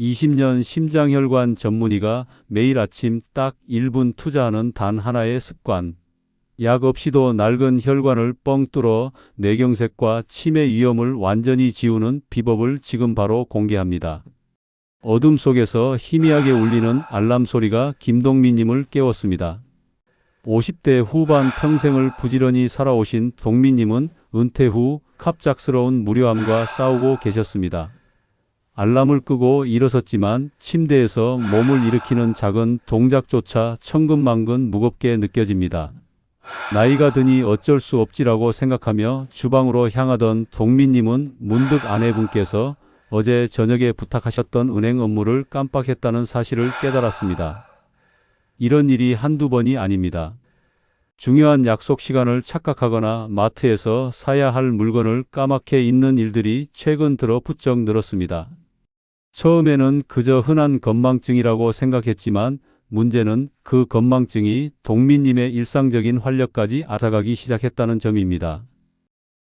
20년 심장혈관 전문의가 매일 아침 딱 1분 투자하는 단 하나의 습관. 약 없이도 낡은 혈관을 뻥 뚫어 뇌경색과 치매 위험을 완전히 지우는 비법을 지금 바로 공개합니다. 어둠 속에서 희미하게 울리는 알람 소리가 김동민님을 깨웠습니다. 50대 후반 평생을 부지런히 살아오신 동민님은 은퇴 후 갑작스러운 무료암과 싸우고 계셨습니다. 알람을 끄고 일어섰지만 침대에서 몸을 일으키는 작은 동작조차 천근만근 무겁게 느껴집니다. 나이가 드니 어쩔 수 없지라고 생각하며 주방으로 향하던 동민님은 문득 아내분께서 어제 저녁에 부탁하셨던 은행 업무를 깜빡했다는 사실을 깨달았습니다. 이런 일이 한두 번이 아닙니다. 중요한 약속 시간을 착각하거나 마트에서 사야 할 물건을 까맣게 잊는 일들이 최근 들어 부쩍 늘었습니다. 처음에는 그저 흔한 건망증이라고 생각했지만 문제는 그 건망증이 동민님의 일상적인 활력까지 앗아가기 시작했다는 점입니다.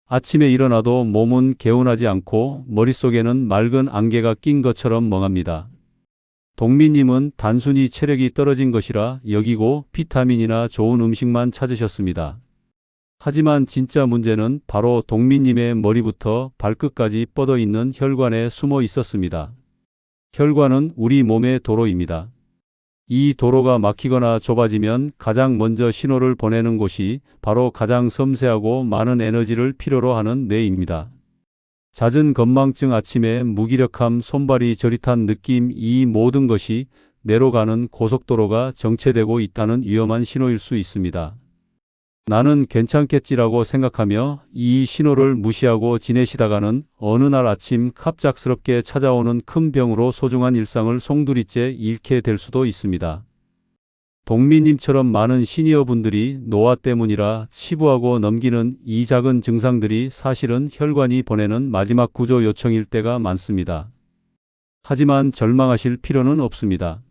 아침에 일어나도 몸은 개운하지 않고 머릿속에는 맑은 안개가 낀 것처럼 멍합니다. 동민님은 단순히 체력이 떨어진 것이라 여기고 비타민이나 좋은 음식만 찾으셨습니다. 하지만 진짜 문제는 바로 동민님의 머리부터 발끝까지 뻗어 있는 혈관에 숨어 있었습니다. 혈관은 우리 몸의 도로입니다. 이 도로가 막히거나 좁아지면 가장 먼저 신호를 보내는 곳이 바로 가장 섬세하고 많은 에너지를 필요로 하는 뇌입니다. 잦은 건망증 아침에 무기력함 손발이 저릿한 느낌 이 모든 것이 뇌로 가는 고속도로가 정체되고 있다는 위험한 신호일 수 있습니다. 나는 괜찮겠지라고 생각하며 이 신호를 무시하고 지내시다가는 어느 날 아침 갑작스럽게 찾아오는 큰 병으로 소중한 일상을 송두리째 잃게 될 수도 있습니다. 동민님처럼 많은 시니어 분들이 노화 때문이라 치부하고 넘기는 이 작은 증상들이 사실은 혈관이 보내는 마지막 구조 요청일 때가 많습니다. 하지만 절망하실 필요는 없습니다.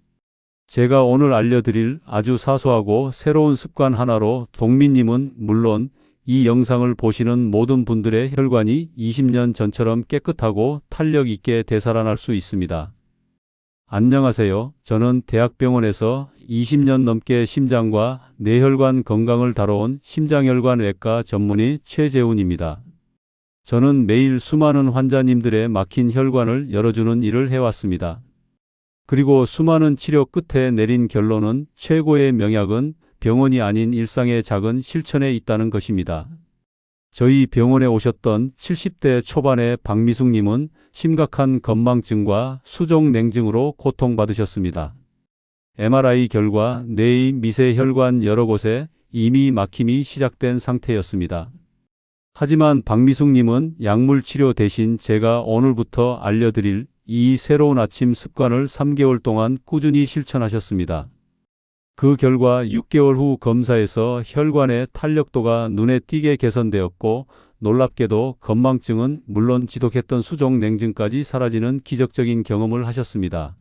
제가 오늘 알려드릴 아주 사소하고 새로운 습관 하나로 동민님은 물론 이 영상을 보시는 모든 분들의 혈관이 20년 전처럼 깨끗하고 탄력 있게 되살아날 수 있습니다. 안녕하세요. 저는 대학병원에서 20년 넘게 심장과 뇌혈관 건강을 다뤄온 심장혈관외과 전문의 최재훈입니다. 저는 매일 수많은 환자님들의 막힌 혈관을 열어주는 일을 해왔습니다. 그리고 수많은 치료 끝에 내린 결론은 최고의 명약은 병원이 아닌 일상의 작은 실천에 있다는 것입니다. 저희 병원에 오셨던 70대 초반의 박미숙님은 심각한 건망증과 수종 냉증으로 고통받으셨습니다. MRI 결과 뇌의 미세혈관 여러 곳에 이미 막힘이 시작된 상태였습니다. 하지만 박미숙님은 약물 치료 대신 제가 오늘부터 알려드릴 이 새로운 아침 습관을 3개월 동안 꾸준히 실천하셨습니다. 그 결과 6개월 후 검사에서 혈관의 탄력도가 눈에 띄게 개선되었고 놀랍게도 건망증은 물론 지독했던 수종 냉증까지 사라지는 기적적인 경험을 하셨습니다.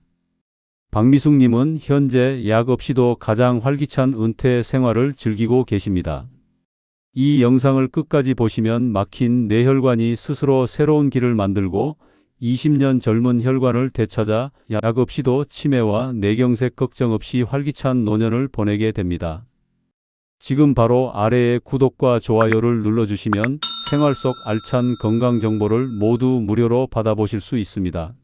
박미숙님은 현재 약 없이도 가장 활기찬 은퇴 생활을 즐기고 계십니다. 이 영상을 끝까지 보시면 막힌 뇌혈관이 스스로 새로운 길을 만들고 20년 젊은 혈관을 되찾아 약 없이도 치매와 뇌경색 걱정 없이 활기찬 노년을 보내게 됩니다. 지금 바로 아래에 구독과 좋아요를 눌러주시면 생활 속 알찬 건강 정보를 모두 무료로 받아보실 수 있습니다.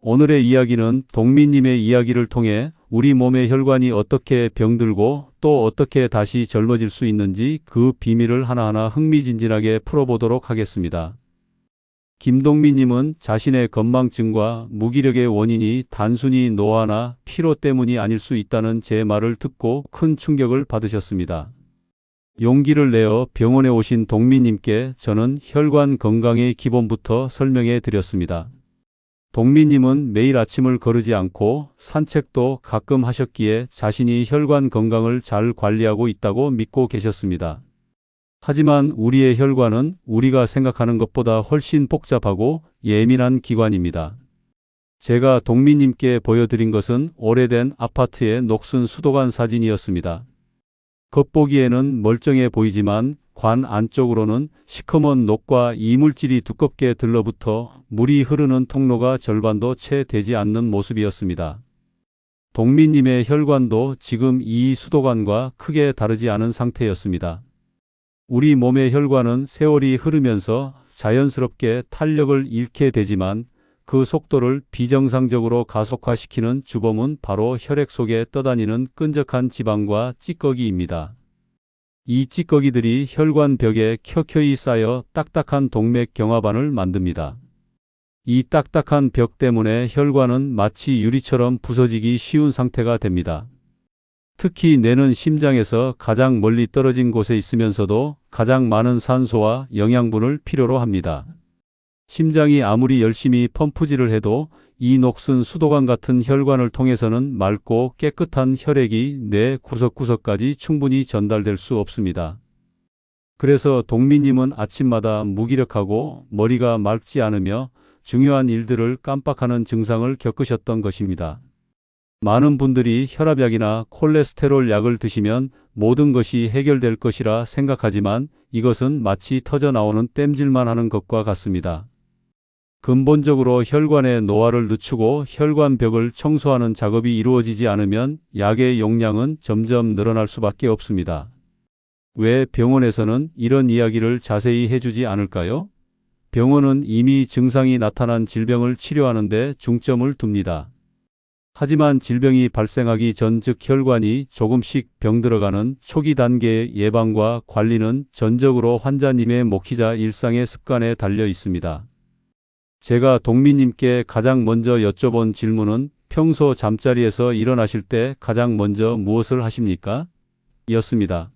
오늘의 이야기는 동민님의 이야기를 통해 우리 몸의 혈관이 어떻게 병들고 또 어떻게 다시 젊어질 수 있는지 그 비밀을 하나하나 흥미진진하게 풀어보도록 하겠습니다. 김동민님은 자신의 건망증과 무기력의 원인이 단순히 노화나 피로 때문이 아닐 수 있다는 제 말을 듣고 큰 충격을 받으셨습니다. 용기를 내어 병원에 오신 동민님께 저는 혈관 건강의 기본부터 설명해 드렸습니다. 동민님은 매일 아침을 거르지 않고 산책도 가끔 하셨기에 자신이 혈관 건강을 잘 관리하고 있다고 믿고 계셨습니다. 하지만 우리의 혈관은 우리가 생각하는 것보다 훨씬 복잡하고 예민한 기관입니다. 제가 동민님께 보여드린 것은 오래된 아파트의 녹슨 수도관 사진이었습니다. 겉보기에는 멀쩡해 보이지만 관 안쪽으로는 시커먼 녹과 이물질이 두껍게 들러붙어 물이 흐르는 통로가 절반도 채 되지 않는 모습이었습니다. 동민님의 혈관도 지금 이 수도관과 크게 다르지 않은 상태였습니다. 우리 몸의 혈관은 세월이 흐르면서 자연스럽게 탄력을 잃게 되지만 그 속도를 비정상적으로 가속화시키는 주범은 바로 혈액 속에 떠다니는 끈적한 지방과 찌꺼기입니다. 이 찌꺼기들이 혈관 벽에 켜켜이 쌓여 딱딱한 동맥 경화반을 만듭니다. 이 딱딱한 벽 때문에 혈관은 마치 유리처럼 부서지기 쉬운 상태가 됩니다. 특히 뇌는 심장에서 가장 멀리 떨어진 곳에 있으면서도 가장 많은 산소와 영양분을 필요로 합니다. 심장이 아무리 열심히 펌프질을 해도 이 녹슨 수도관 같은 혈관을 통해서는 맑고 깨끗한 혈액이 뇌 구석구석까지 충분히 전달될 수 없습니다. 그래서 동민님은 아침마다 무기력하고 머리가 맑지 않으며 중요한 일들을 깜빡하는 증상을 겪으셨던 것입니다. 많은 분들이 혈압약이나 콜레스테롤 약을 드시면 모든 것이 해결될 것이라 생각하지만 이것은 마치 터져 나오는 땜질만 하는 것과 같습니다. 근본적으로 혈관의 노화를 늦추고 혈관벽을 청소하는 작업이 이루어지지 않으면 약의 용량은 점점 늘어날 수밖에 없습니다. 왜 병원에서는 이런 이야기를 자세히 해주지 않을까요? 병원은 이미 증상이 나타난 질병을 치료하는데 중점을 둡니다. 하지만 질병이 발생하기 전 즉 혈관이 조금씩 병들어가는 초기 단계의 예방과 관리는 전적으로 환자님의 목회자 일상의 습관에 달려 있습니다. 제가 동민님께 가장 먼저 여쭤본 질문은 평소 잠자리에서 일어나실 때 가장 먼저 무엇을 하십니까? 였습니다.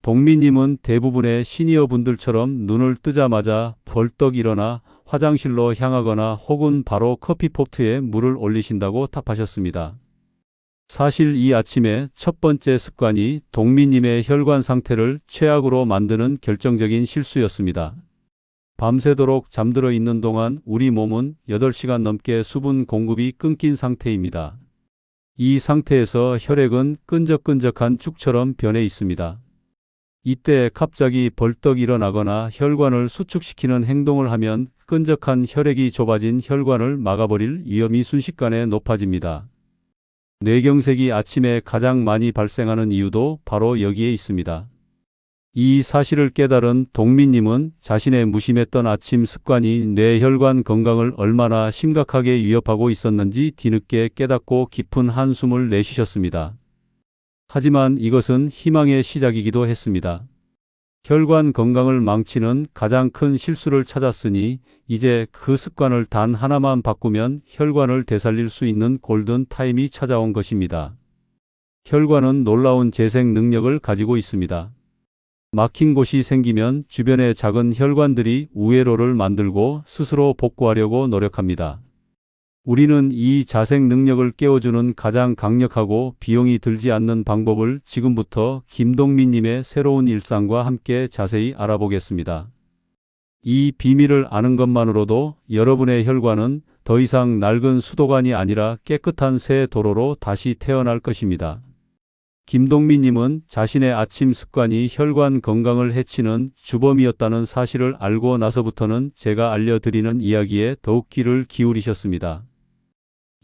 동민님은 대부분의 시니어 분들처럼 눈을 뜨자마자 벌떡 일어나 화장실로 향하거나 혹은 바로 커피포트에 물을 올리신다고 답하셨습니다. 사실 이 아침에 첫 번째 습관이 동민님의 혈관 상태를 최악으로 만드는 결정적인 실수였습니다. 밤새도록 잠들어 있는 동안 우리 몸은 8시간 넘게 수분 공급이 끊긴 상태입니다. 이 상태에서 혈액은 끈적끈적한 축처럼 변해 있습니다. 이때 갑자기 벌떡 일어나거나 혈관을 수축시키는 행동을 하면 끈적한 혈액이 좁아진 혈관을 막아버릴 위험이 순식간에 높아집니다. 뇌경색이 아침에 가장 많이 발생하는 이유도 바로 여기에 있습니다. 이 사실을 깨달은 동민님은 자신의 무심했던 아침 습관이 뇌혈관 건강을 얼마나 심각하게 위협하고 있었는지 뒤늦게 깨닫고 깊은 한숨을 내쉬셨습니다. 하지만 이것은 희망의 시작이기도 했습니다. 혈관 건강을 망치는 가장 큰 실수를 찾았으니 이제 그 습관을 단 하나만 바꾸면 혈관을 되살릴 수 있는 골든 타임이 찾아온 것입니다. 혈관은 놀라운 재생 능력을 가지고 있습니다. 막힌 곳이 생기면 주변의 작은 혈관들이 우회로를 만들고 스스로 복구하려고 노력합니다. 우리는 이 자생 능력을 깨워주는 가장 강력하고 비용이 들지 않는 방법을 지금부터 김동민님의 새로운 일상과 함께 자세히 알아보겠습니다. 이 비밀을 아는 것만으로도 여러분의 혈관은 더 이상 낡은 수도관이 아니라 깨끗한 새 도로로 다시 태어날 것입니다. 김동민님은 자신의 아침 습관이 혈관 건강을 해치는 주범이었다는 사실을 알고 나서부터는 제가 알려드리는 이야기에 더욱 귀를 기울이셨습니다.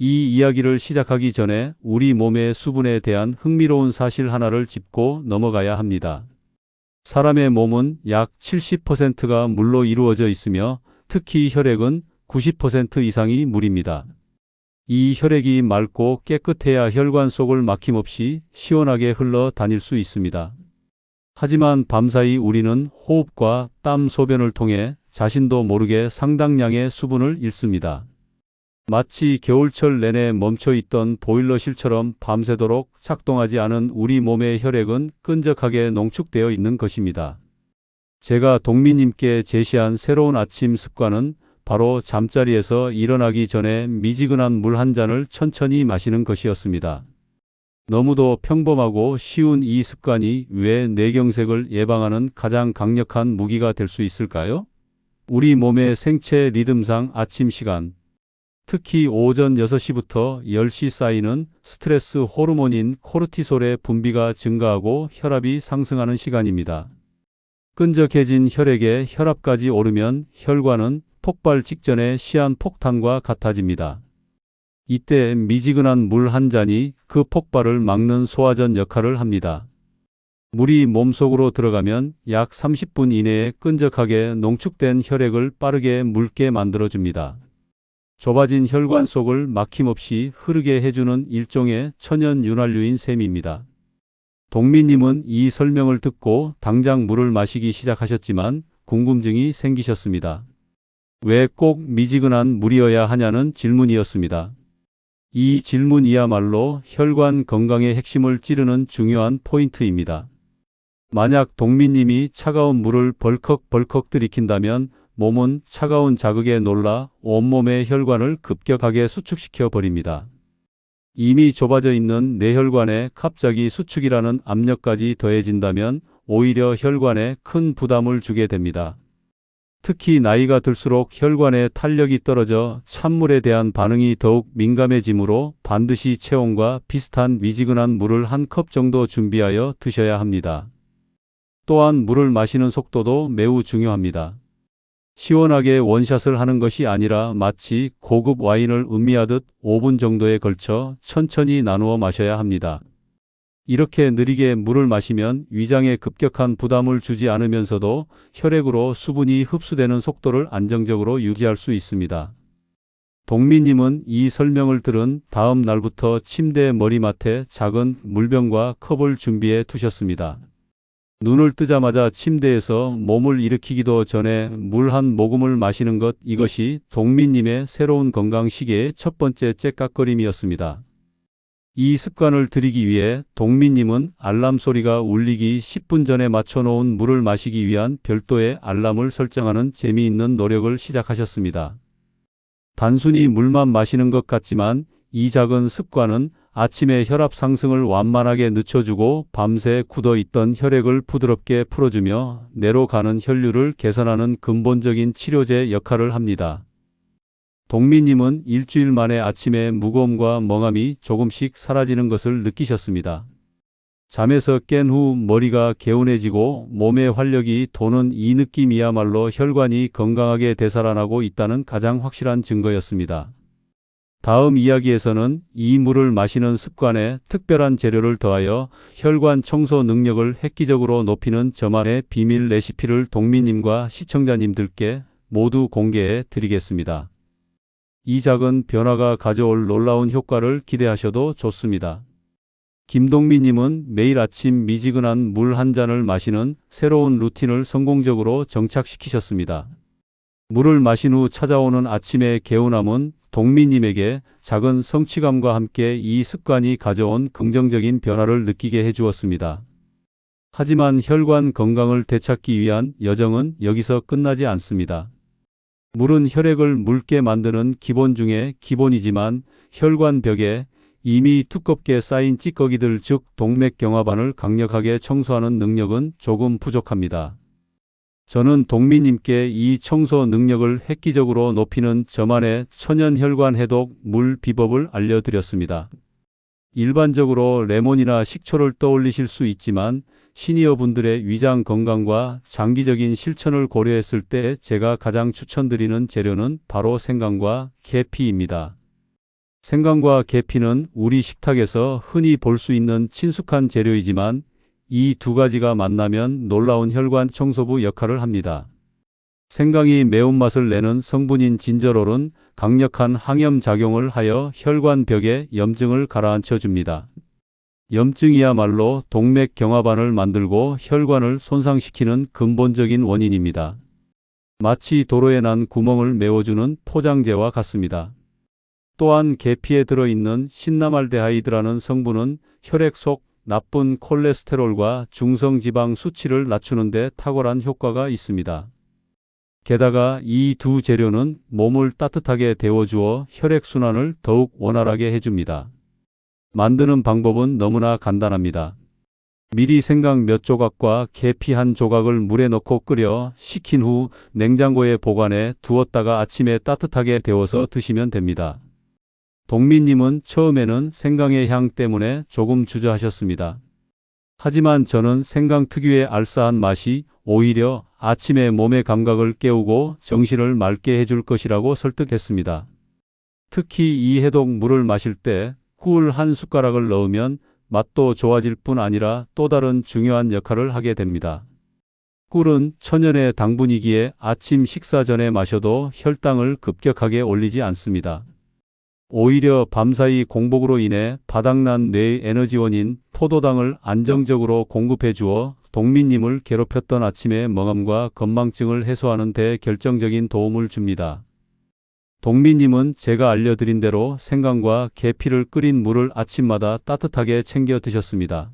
이 이야기를 시작하기 전에 우리 몸의 수분에 대한 흥미로운 사실 하나를 짚고 넘어가야 합니다. 사람의 몸은 약 70%가 물로 이루어져 있으며 특히 혈액은 90% 이상이 물입니다. 이 혈액이 맑고 깨끗해야 혈관 속을 막힘없이 시원하게 흘러 다닐 수 있습니다. 하지만 밤사이 우리는 호흡과 땀 소변을 통해 자신도 모르게 상당량의 수분을 잃습니다. 마치 겨울철 내내 멈춰 있던 보일러실처럼 밤새도록 작동하지 않은 우리 몸의 혈액은 끈적하게 농축되어 있는 것입니다. 제가 동민님께 제시한 새로운 아침 습관은 바로 잠자리에서 일어나기 전에 미지근한 물 한 잔을 천천히 마시는 것이었습니다. 너무도 평범하고 쉬운 이 습관이 왜 뇌경색을 예방하는 가장 강력한 무기가 될 수 있을까요? 우리 몸의 생체 리듬상 아침 시간, 특히 오전 6시부터 10시 사이는 스트레스 호르몬인 코르티솔의 분비가 증가하고 혈압이 상승하는 시간입니다. 끈적해진 혈액에 혈압까지 오르면 혈관은 폭발 직전의 시한폭탄과 같아집니다. 이때 미지근한 물 한 잔이 그 폭발을 막는 소화전 역할을 합니다. 물이 몸속으로 들어가면 약 30분 이내에 끈적하게 농축된 혈액을 빠르게 묽게 만들어줍니다. 좁아진 혈관 속을 막힘없이 흐르게 해주는 일종의 천연 윤활유인 셈입니다. 동민님은 이 설명을 듣고 당장 물을 마시기 시작하셨지만 궁금증이 생기셨습니다. 왜 꼭 미지근한 물이어야 하냐는 질문이었습니다. 이 질문이야말로 혈관 건강의 핵심을 찌르는 중요한 포인트입니다. 만약 동민님이 차가운 물을 벌컥벌컥 들이킨다면 몸은 차가운 자극에 놀라 온몸의 혈관을 급격하게 수축시켜 버립니다. 이미 좁아져 있는 뇌혈관에 갑자기 수축이라는 압력까지 더해진다면 오히려 혈관에 큰 부담을 주게 됩니다. 특히 나이가 들수록 혈관의 탄력이 떨어져 찬물에 대한 반응이 더욱 민감해지므로 반드시 체온과 비슷한 미지근한 물을 한 컵 정도 준비하여 드셔야 합니다. 또한 물을 마시는 속도도 매우 중요합니다. 시원하게 원샷을 하는 것이 아니라 마치 고급 와인을 음미하듯 5분 정도에 걸쳐 천천히 나누어 마셔야 합니다. 이렇게 느리게 물을 마시면 위장에 급격한 부담을 주지 않으면서도 혈액으로 수분이 흡수되는 속도를 안정적으로 유지할 수 있습니다. 동민님은 이 설명을 들은 다음 날부터 침대 머리맡에 작은 물병과 컵을 준비해 두셨습니다. 눈을 뜨자마자 침대에서 몸을 일으키기도 전에 물 한 모금을 마시는 것 이것이 동민님의 새로운 건강 시계의 첫 번째 째깍거림이었습니다. 이 습관을 들이기 위해 동민님은 알람 소리가 울리기 10분 전에 맞춰놓은 물을 마시기 위한 별도의 알람을 설정하는 재미있는 노력을 시작하셨습니다. 단순히 물만 마시는 것 같지만 이 작은 습관은 아침에 혈압 상승을 완만하게 늦춰주고 밤새 굳어 있던 혈액을 부드럽게 풀어주며 뇌로 가는 혈류를 개선하는 근본적인 치료제 역할을 합니다. 동민님은 일주일 만에 아침에 무거움과 멍함이 조금씩 사라지는 것을 느끼셨습니다. 잠에서 깬 후 머리가 개운해지고 몸의 활력이 도는 이 느낌이야말로 혈관이 건강하게 되살아나고 있다는 가장 확실한 증거였습니다. 다음 이야기에서는 이 물을 마시는 습관에 특별한 재료를 더하여 혈관 청소 능력을 획기적으로 높이는 저만의 비밀 레시피를 동민님과 시청자님들께 모두 공개해 드리겠습니다. 이 작은 변화가 가져올 놀라운 효과를 기대하셔도 좋습니다. 김동민님은 매일 아침 미지근한 물 한 잔을 마시는 새로운 루틴을 성공적으로 정착시키셨습니다. 물을 마신 후 찾아오는 아침의 개운함은 동민님에게 작은 성취감과 함께 이 습관이 가져온 긍정적인 변화를 느끼게 해주었습니다. 하지만 혈관 건강을 되찾기 위한 여정은 여기서 끝나지 않습니다. 물은 혈액을 묽게 만드는 기본 중에 기본이지만 혈관 벽에 이미 두껍게 쌓인 찌꺼기들 즉 동맥경화반을 강력하게 청소하는 능력은 조금 부족합니다. 저는 동민님께 이 청소 능력을 획기적으로 높이는 저만의 천연혈관 해독 물 비법을 알려드렸습니다. 일반적으로 레몬이나 식초를 떠올리실 수 있지만 시니어 분들의 위장 건강과 장기적인 실천을 고려했을 때 제가 가장 추천드리는 재료는 바로 생강과 계피입니다. 생강과 계피는 우리 식탁에서 흔히 볼 수 있는 친숙한 재료이지만 이 두 가지가 만나면 놀라운 혈관 청소부 역할을 합니다. 생강이 매운맛을 내는 성분인 진저롤은 강력한 항염 작용을 하여 혈관 벽에 염증을 가라앉혀 줍니다. 염증이야말로 동맥 경화반을 만들고 혈관을 손상시키는 근본적인 원인입니다. 마치 도로에 난 구멍을 메워주는 포장재와 같습니다. 또한 계피에 들어있는 신나말데하이드라는 성분은 혈액 속 나쁜 콜레스테롤과 중성지방 수치를 낮추는 데 탁월한 효과가 있습니다. 게다가 이 두 재료는 몸을 따뜻하게 데워주어 혈액순환을 더욱 원활하게 해줍니다. 만드는 방법은 너무나 간단합니다. 미리 생강 몇 조각과 계피 한 조각을 물에 넣고 끓여 식힌 후 냉장고에 보관해 두었다가 아침에 따뜻하게 데워서 드시면 됩니다. 동민님은 처음에는 생강의 향 때문에 조금 주저하셨습니다. 하지만 저는 생강 특유의 알싸한 맛이 오히려 아침에 몸의 감각을 깨우고 정신을 맑게 해줄 것이라고 설득했습니다. 특히 이 해독 물을 마실 때 꿀 한 숟가락을 넣으면 맛도 좋아질 뿐 아니라 또 다른 중요한 역할을 하게 됩니다. 꿀은 천연의 당분이기에 아침 식사 전에 마셔도 혈당을 급격하게 올리지 않습니다. 오히려 밤사이 공복으로 인해 바닥난 뇌의 에너지원인 포도당을 안정적으로 공급해 주어 동민님을 괴롭혔던 아침의 멍함과 건망증을 해소하는 데 결정적인 도움을 줍니다. 동민님은 제가 알려드린 대로 생강과 계피를 끓인 물을 아침마다 따뜻하게 챙겨 드셨습니다.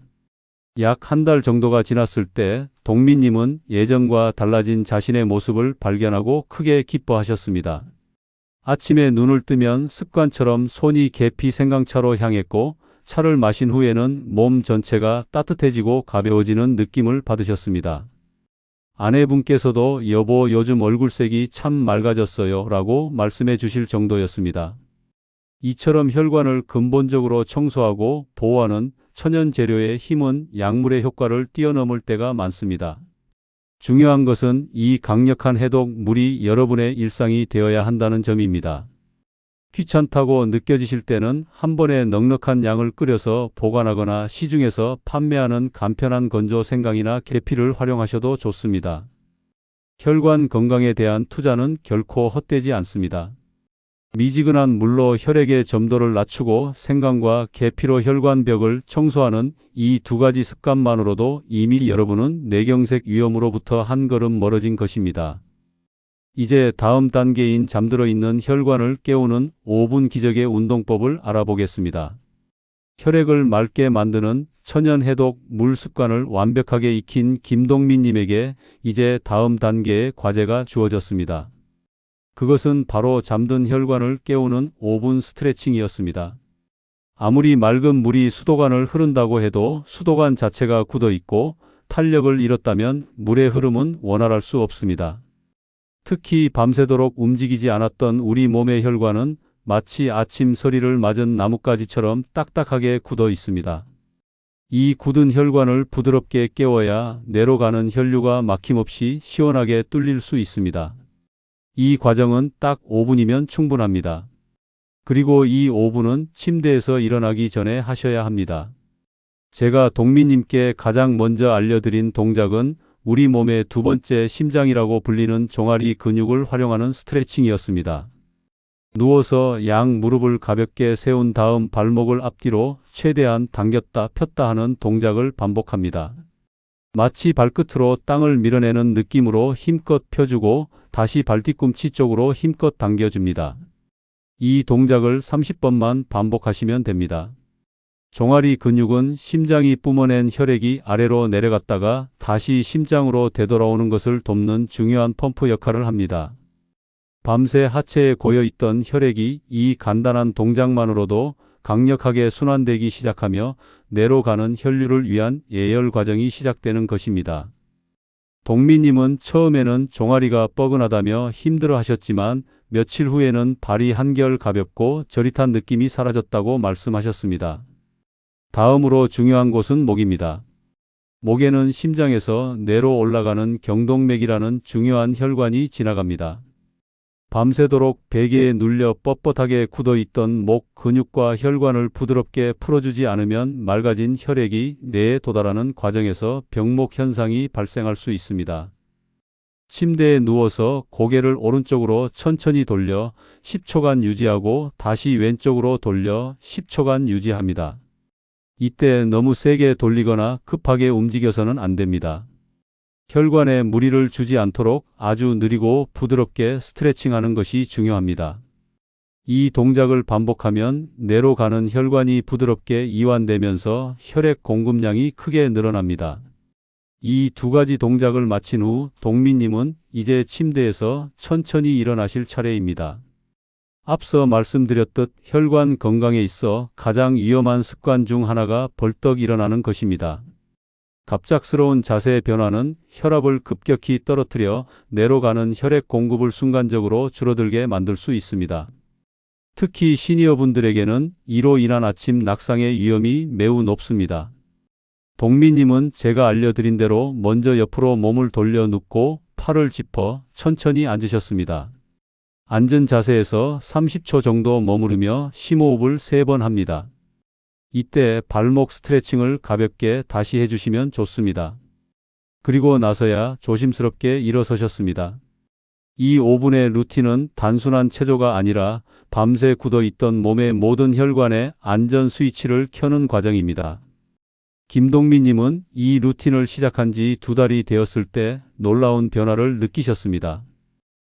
약 한 달 정도가 지났을 때 동민님은 예전과 달라진 자신의 모습을 발견하고 크게 기뻐하셨습니다. 아침에 눈을 뜨면 습관처럼 손이 계피 생강차로 향했고 차를 마신 후에는 몸 전체가 따뜻해지고 가벼워지는 느낌을 받으셨습니다. 아내분께서도 여보 요즘 얼굴색이 참 맑아졌어요 라고 말씀해 주실 정도였습니다. 이처럼 혈관을 근본적으로 청소하고 보호하는 천연 재료의 힘은 약물의 효과를 뛰어넘을 때가 많습니다. 중요한 것은 이 강력한 해독 물이 여러분의 일상이 되어야 한다는 점입니다. 귀찮다고 느껴지실 때는 한 번에 넉넉한 양을 끓여서 보관하거나 시중에서 판매하는 간편한 건조 생강이나 계피를 활용하셔도 좋습니다. 혈관 건강에 대한 투자는 결코 헛되지 않습니다. 미지근한 물로 혈액의 점도를 낮추고 생강과 계피로 혈관벽을 청소하는 이 두 가지 습관만으로도 이미 여러분은 뇌경색 위험으로부터 한 걸음 멀어진 것입니다. 이제 다음 단계인 잠들어 있는 혈관을 깨우는 5분 기적의 운동법을 알아보겠습니다. 혈액을 맑게 만드는 천연 해독 물 습관을 완벽하게 익힌 김동민님에게 이제 다음 단계의 과제가 주어졌습니다. 그것은 바로 잠든 혈관을 깨우는 5분 스트레칭이었습니다. 아무리 맑은 물이 수도관을 흐른다고 해도 수도관 자체가 굳어 있고 탄력을 잃었다면 물의 흐름은 원활할 수 없습니다. 특히 밤새도록 움직이지 않았던 우리 몸의 혈관은 마치 아침 서리를 맞은 나뭇가지처럼 딱딱하게 굳어 있습니다. 이 굳은 혈관을 부드럽게 깨워야 내로 가는 혈류가 막힘없이 시원하게 뚫릴 수 있습니다. 이 과정은 딱 5분이면 충분합니다. 그리고 이 5분은 침대에서 일어나기 전에 하셔야 합니다. 제가 동민님께 가장 먼저 알려드린 동작은 우리 몸의 두 번째 심장이라고 불리는 종아리 근육을 활용하는 스트레칭이었습니다. 누워서 양 무릎을 가볍게 세운 다음 발목을 앞뒤로 최대한 당겼다 폈다 하는 동작을 반복합니다. 마치 발끝으로 땅을 밀어내는 느낌으로 힘껏 펴주고 다시 발뒤꿈치 쪽으로 힘껏 당겨줍니다. 이 동작을 30번만 반복하시면 됩니다. 종아리 근육은 심장이 뿜어낸 혈액이 아래로 내려갔다가 다시 심장으로 되돌아오는 것을 돕는 중요한 펌프 역할을 합니다. 밤새 하체에 고여있던 혈액이 이 간단한 동작만으로도 강력하게 순환되기 시작하며 내로 가는 혈류를 위한 예열 과정이 시작되는 것입니다. 동민님은 처음에는 종아리가 뻐근하다며 힘들어 하셨지만 며칠 후에는 발이 한결 가볍고 저릿한 느낌이 사라졌다고 말씀하셨습니다. 다음으로 중요한 곳은 목입니다. 목에는 심장에서 뇌로 올라가는 경동맥이라는 중요한 혈관이 지나갑니다. 밤새도록 베개에 눌려 뻣뻣하게 굳어있던 목 근육과 혈관을 부드럽게 풀어주지 않으면 맑아진 혈액이 뇌에 도달하는 과정에서 병목 현상이 발생할 수 있습니다. 침대에 누워서 고개를 오른쪽으로 천천히 돌려 10초간 유지하고 다시 왼쪽으로 돌려 10초간 유지합니다. 이때 너무 세게 돌리거나 급하게 움직여서는 안 됩니다. 혈관에 무리를 주지 않도록 아주 느리고 부드럽게 스트레칭하는 것이 중요합니다. 이 동작을 반복하면 뇌로 가는 혈관이 부드럽게 이완되면서 혈액 공급량이 크게 늘어납니다. 이 두 가지 동작을 마친 후 동민님은 이제 침대에서 천천히 일어나실 차례입니다. 앞서 말씀드렸듯 혈관 건강에 있어 가장 위험한 습관 중 하나가 벌떡 일어나는 것입니다. 갑작스러운 자세 변화는 혈압을 급격히 떨어뜨려 내로 가는 혈액 공급을 순간적으로 줄어들게 만들 수 있습니다. 특히 시니어 분들에게는 이로 인한 아침 낙상의 위험이 매우 높습니다. 동민님은 제가 알려드린 대로 먼저 옆으로 몸을 돌려 눕고 팔을 짚어 천천히 앉으셨습니다. 앉은 자세에서 30초 정도 머무르며 심호흡을 3번 합니다. 이때 발목 스트레칭을 가볍게 다시 해주시면 좋습니다. 그리고 나서야 조심스럽게 일어서셨습니다. 이 5분의 루틴은 단순한 체조가 아니라 밤새 굳어 있던 몸의 모든 혈관의 안전 스위치를 켜는 과정입니다. 김동민님은 이 루틴을 시작한 지 두 달이 되었을 때 놀라운 변화를 느끼셨습니다.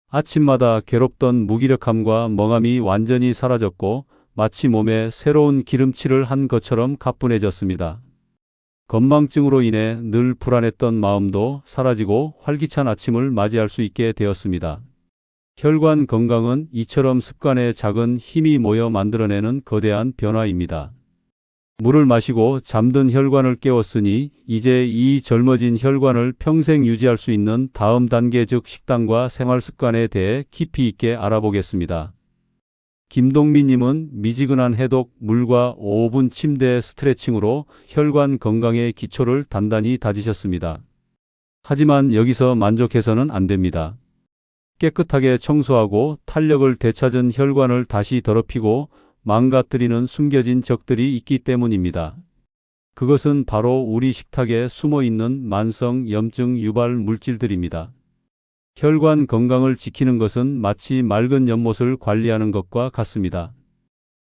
아침마다 괴롭던 무기력함과 멍함이 완전히 사라졌고 마치 몸에 새로운 기름칠을 한 것처럼 가뿐해졌습니다. 건망증으로 인해 늘 불안했던 마음도 사라지고 활기찬 아침을 맞이할 수 있게 되었습니다. 혈관 건강은 이처럼 습관의 작은 힘이 모여 만들어내는 거대한 변화입니다. 물을 마시고 잠든 혈관을 깨웠으니 이제 이 젊어진 혈관을 평생 유지할 수 있는 다음 단계 즉 식단과 생활 습관에 대해 깊이 있게 알아보겠습니다. 김동민님은 미지근한 해독 물과 5분 침대 스트레칭으로 혈관 건강의 기초를 단단히 다지셨습니다. 하지만 여기서 만족해서는 안 됩니다. 깨끗하게 청소하고 탄력을 되찾은 혈관을 다시 더럽히고 망가뜨리는 숨겨진 적들이 있기 때문입니다. 그것은 바로 우리 식탁에 숨어 있는 만성 염증 유발 물질들입니다. 혈관 건강을 지키는 것은 마치 맑은 연못을 관리하는 것과 같습니다.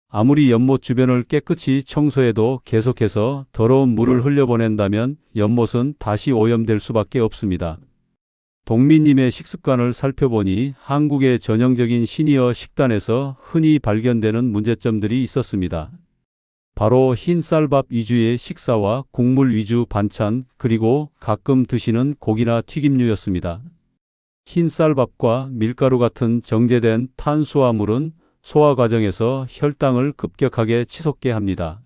아무리 연못 주변을 깨끗이 청소해도 계속해서 더러운 물을 흘려보낸다면 연못은 다시 오염될 수밖에 없습니다. 동민님의 식습관을 살펴보니 한국의 전형적인 시니어 식단에서 흔히 발견되는 문제점들이 있었습니다. 바로 흰쌀밥 위주의 식사와 국물 위주 반찬, 그리고 가끔 드시는 고기나 튀김류였습니다. 흰쌀밥과 밀가루 같은 정제된 탄수화물은 소화 과정에서 혈당을 급격하게 치솟게 합니다.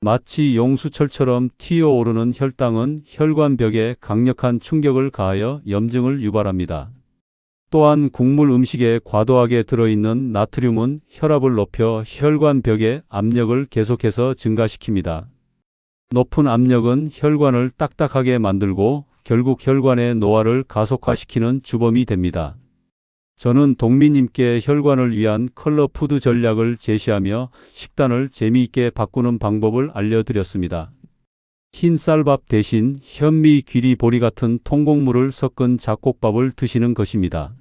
마치 용수철처럼 튀어오르는 혈당은 혈관벽에 강력한 충격을 가하여 염증을 유발합니다. 또한 국물 음식에 과도하게 들어있는 나트륨은 혈압을 높여 혈관벽의 압력을 계속해서 증가시킵니다. 높은 압력은 혈관을 딱딱하게 만들고 결국 혈관의 노화를 가속화시키는 주범이 됩니다. 저는 동민님께 혈관을 위한 컬러 푸드 전략을 제시하며 식단을 재미있게 바꾸는 방법을 알려드렸습니다. 흰 쌀밥 대신 현미, 귀리, 보리 같은 통곡물을 섞은 잡곡밥을 드시는 것입니다.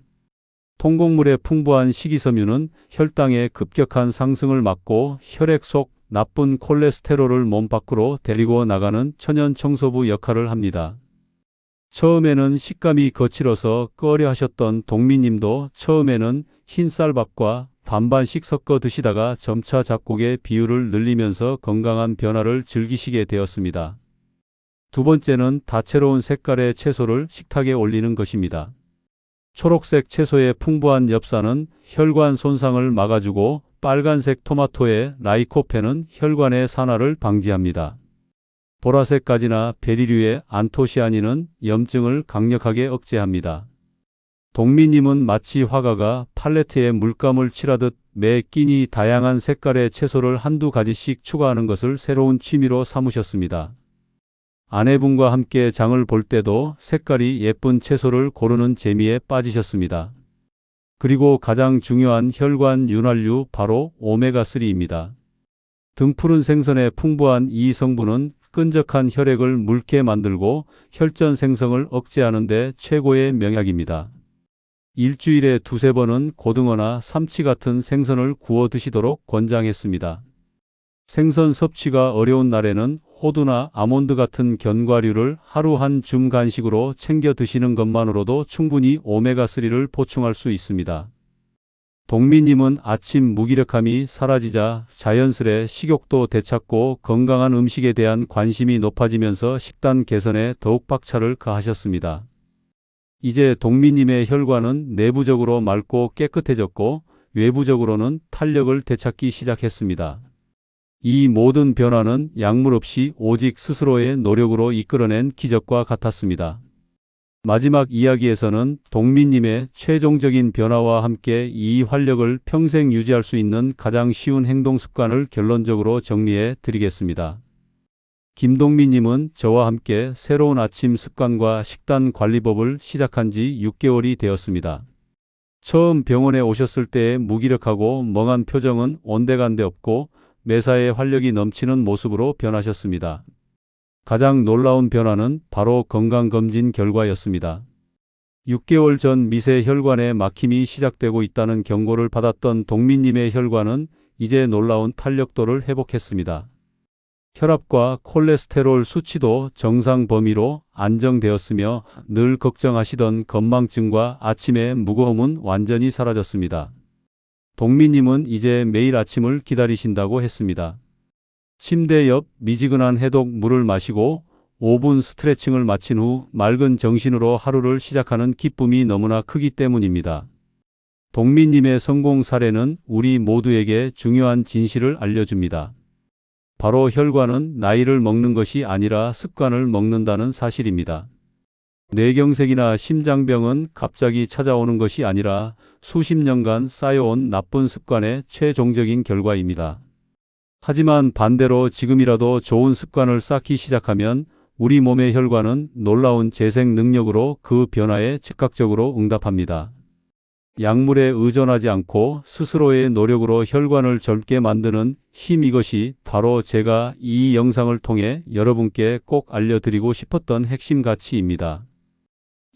통곡물의 풍부한 식이섬유는 혈당의 급격한 상승을 막고 혈액 속 나쁜 콜레스테롤을 몸 밖으로 데리고 나가는 천연 청소부 역할을 합니다. 처음에는 식감이 거칠어서 꺼려 하셨던 동민님도 처음에는 흰쌀밥과 반반씩 섞어 드시다가 점차 잡곡의 비율을 늘리면서 건강한 변화를 즐기시게 되었습니다. 두 번째는 다채로운 색깔의 채소를 식탁에 올리는 것입니다. 초록색 채소의 풍부한 엽산은 혈관 손상을 막아주고 빨간색 토마토의 라이코펜은 혈관의 산화를 방지합니다. 보라색 가지나 베리류의 안토시아닌은 염증을 강력하게 억제합니다. 동민님은 마치 화가가 팔레트에 물감을 칠하듯 매 끼니 다양한 색깔의 채소를 한두 가지씩 추가하는 것을 새로운 취미로 삼으셨습니다. 아내분과 함께 장을 볼 때도 색깔이 예쁜 채소를 고르는 재미에 빠지셨습니다. 그리고 가장 중요한 혈관 윤활유 바로 오메가3입니다. 등푸른 생선의 풍부한 이 성분은 끈적한 혈액을 묽게 만들고 혈전 생성을 억제하는 데 최고의 명약입니다. 일주일에 두세 번은 고등어나 삼치 같은 생선을 구워 드시도록 권장했습니다. 생선 섭취가 어려운 날에는 호두나 아몬드 같은 견과류를 하루 한 줌 간식으로 챙겨 드시는 것만으로도 충분히 오메가3를 보충할 수 있습니다. 동민님은 아침 무기력함이 사라지자 자연스레 식욕도 되찾고 건강한 음식에 대한 관심이 높아지면서 식단 개선에 더욱 박차를 가하셨습니다. 이제 동민님의 혈관은 내부적으로 맑고 깨끗해졌고 외부적으로는 탄력을 되찾기 시작했습니다. 이 모든 변화는 약물 없이 오직 스스로의 노력으로 이끌어낸 기적과 같았습니다. 마지막 이야기에서는 동민님의 최종적인 변화와 함께 이 활력을 평생 유지할 수 있는 가장 쉬운 행동 습관을 결론적으로 정리해 드리겠습니다. 김동민님은 저와 함께 새로운 아침 습관과 식단 관리법을 시작한 지 6개월이 되었습니다. 처음 병원에 오셨을 때의 무기력하고 멍한 표정은 온데간데 없고 매사에 활력이 넘치는 모습으로 변하셨습니다. 가장 놀라운 변화는 바로 건강검진 결과였습니다. 6개월 전 미세 혈관에 막힘이 시작되고 있다는 경고를 받았던 동민님의 혈관은 이제 놀라운 탄력도를 회복했습니다. 혈압과 콜레스테롤 수치도 정상 범위로 안정되었으며 늘 걱정하시던 건망증과 아침의 무거움은 완전히 사라졌습니다. 동민님은 이제 매일 아침을 기다리신다고 했습니다. 침대 옆 미지근한 해독 물을 마시고 5분 스트레칭을 마친 후 맑은 정신으로 하루를 시작하는 기쁨이 너무나 크기 때문입니다. 동민님의 성공 사례는 우리 모두에게 중요한 진실을 알려줍니다. 바로 혈관은 나이를 먹는 것이 아니라 습관을 먹는다는 사실입니다. 뇌경색이나 심장병은 갑자기 찾아오는 것이 아니라 수십 년간 쌓여온 나쁜 습관의 최종적인 결과입니다. 하지만 반대로 지금이라도 좋은 습관을 쌓기 시작하면 우리 몸의 혈관은 놀라운 재생 능력으로 그 변화에 즉각적으로 응답합니다. 약물에 의존하지 않고 스스로의 노력으로 혈관을 젊게 만드는 힘 이것이 바로 제가 이 영상을 통해 여러분께 꼭 알려드리고 싶었던 핵심 가치입니다.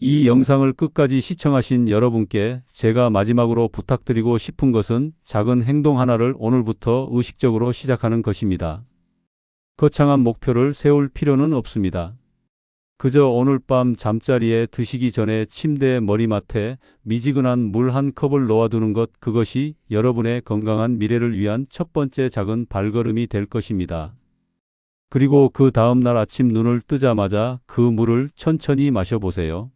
이 영상을 끝까지 시청하신 여러분께 제가 마지막으로 부탁드리고 싶은 것은 작은 행동 하나를 오늘부터 의식적으로 시작하는 것입니다. 거창한 목표를 세울 필요는 없습니다. 그저 오늘 밤 잠자리에 드시기 전에 침대 머리맡에 미지근한 물 한 컵을 놓아두는 것 그것이 여러분의 건강한 미래를 위한 첫 번째 작은 발걸음이 될 것입니다. 그리고 그 다음 날 아침 눈을 뜨자마자 그 물을 천천히 마셔보세요.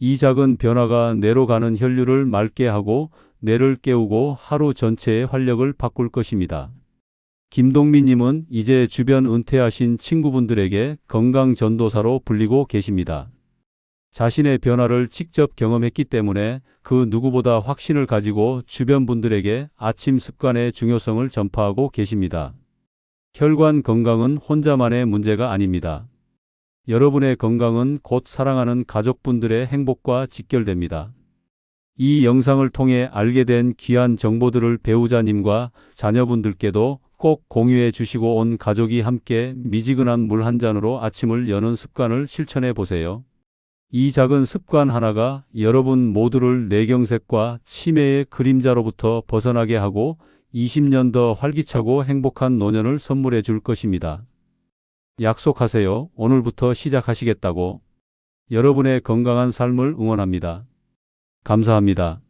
이 작은 변화가 뇌로 가는 혈류를 맑게 하고 뇌를 깨우고 하루 전체의 활력을 바꿀 것입니다. 김동민님은 이제 주변 은퇴하신 친구분들에게 건강 전도사로 불리고 계십니다. 자신의 변화를 직접 경험했기 때문에 그 누구보다 확신을 가지고 주변 분들에게 아침 습관의 중요성을 전파하고 계십니다. 혈관 건강은 혼자만의 문제가 아닙니다. 여러분의 건강은 곧 사랑하는 가족분들의 행복과 직결됩니다. 이 영상을 통해 알게 된 귀한 정보들을 배우자님과 자녀분들께도 꼭 공유해 주시고 온 가족이 함께 미지근한 물 한 잔으로 아침을 여는 습관을 실천해 보세요. 이 작은 습관 하나가 여러분 모두를 뇌경색과 치매의 그림자로부터 벗어나게 하고 20년 더 활기차고 행복한 노년을 선물해 줄 것입니다. 약속하세요. 오늘부터 시작하시겠다고. 여러분의 건강한 삶을 응원합니다. 감사합니다.